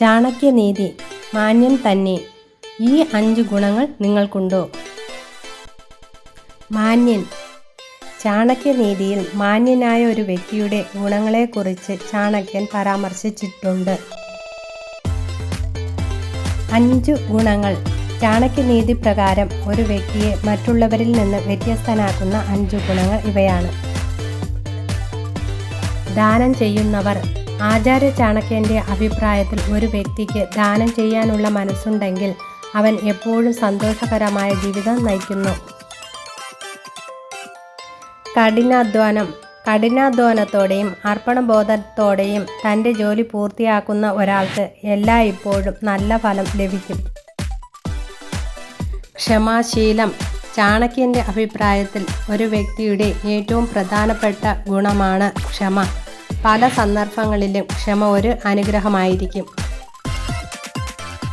ചാണക്യനീതി മാന്യം തന്നെ. ഈ അഞ്ച് ഗുണങ്ങൾ നിങ്ങൾക്കുണ്ടോ? മാന്യൻ. ചാണക്യനീതിയിൽ മാന്യനായ ഒരു വ്യക്തിയുടെ ഗുണങ്ങളെക്കുറിച്ച് ചാണക്യൻ പരാമർശിച്ചിട്ടുണ്ട്. അഞ്ച് ഗുണങ്ങൾ. ചാണക്യനീതി പ്രകാരം ഒരു വ്യക്തിയെ മറ്റുള്ളവരിൽ നിന്ന് വ്യത്യസ്തനാക്കുന്ന അഞ്ച് ഗുണങ്ങൾ ഇവയാണ്. ദാനം ചെയ്യുന്നവർ. ആചാര്യ ചാണക്യന്റെ അഭിപ്രായത്തിൽ ഒരു വ്യക്തിക്ക് ദാനം ചെയ്യാനുള്ള മനസ്സുണ്ടെങ്കിൽ അവൻ എപ്പോഴും സന്തോഷകരമായ ജീവിതം നയിക്കുന്നു. കഠിനാധ്വാനം. കഠിനാധ്വാനത്തോടെയും അർപ്പണബോധത്തോടെയും തന്റെ ജോലി പൂർത്തിയാക്കുന്ന ഒരാൾക്ക് എല്ലായ്പ്പോഴും നല്ല ഫലം ലഭിക്കും. ക്ഷമാശീലം. ചാണക്യന്റെ അഭിപ്രായത്തിൽ ഒരു വ്യക്തിയുടെ ഏറ്റവും പ്രധാനപ്പെട്ട ഗുണമാണ് ക്ഷമ. പല സന്ദർഭങ്ങളിലും ക്ഷമ ഒരു അനുഗ്രഹമായിരിക്കും.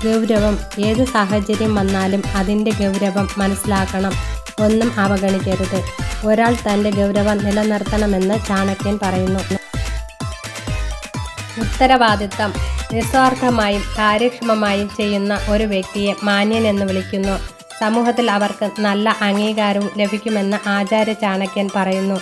ഗൗരവം ഏത് സാഹചര്യം വന്നാലും അതിന്റെ ഗൗരവം മനസ്സിലാക്കണം. ഒന്നും അവഗണിക്കരുത്. ഒരാൾ തന്റെ ഗൗരവം നിലനിർത്തണമെന്ന് ചാണക്യൻ പറയുന്നു. ഉത്തരവാദിത്തം നിസ്വാർത്ഥമായും കാര്യക്ഷമമായും ചെയ്യുന്ന ഒരു വ്യക്തിയെ മാന്യൻ എന്ന് വിളിക്കുന്നു. സമൂഹത്തിൽ അവർക്ക് നല്ല അംഗീകാരവും ലഭിക്കുമെന്ന് ആചാര്യ ചാണക്യൻ പറയുന്നു.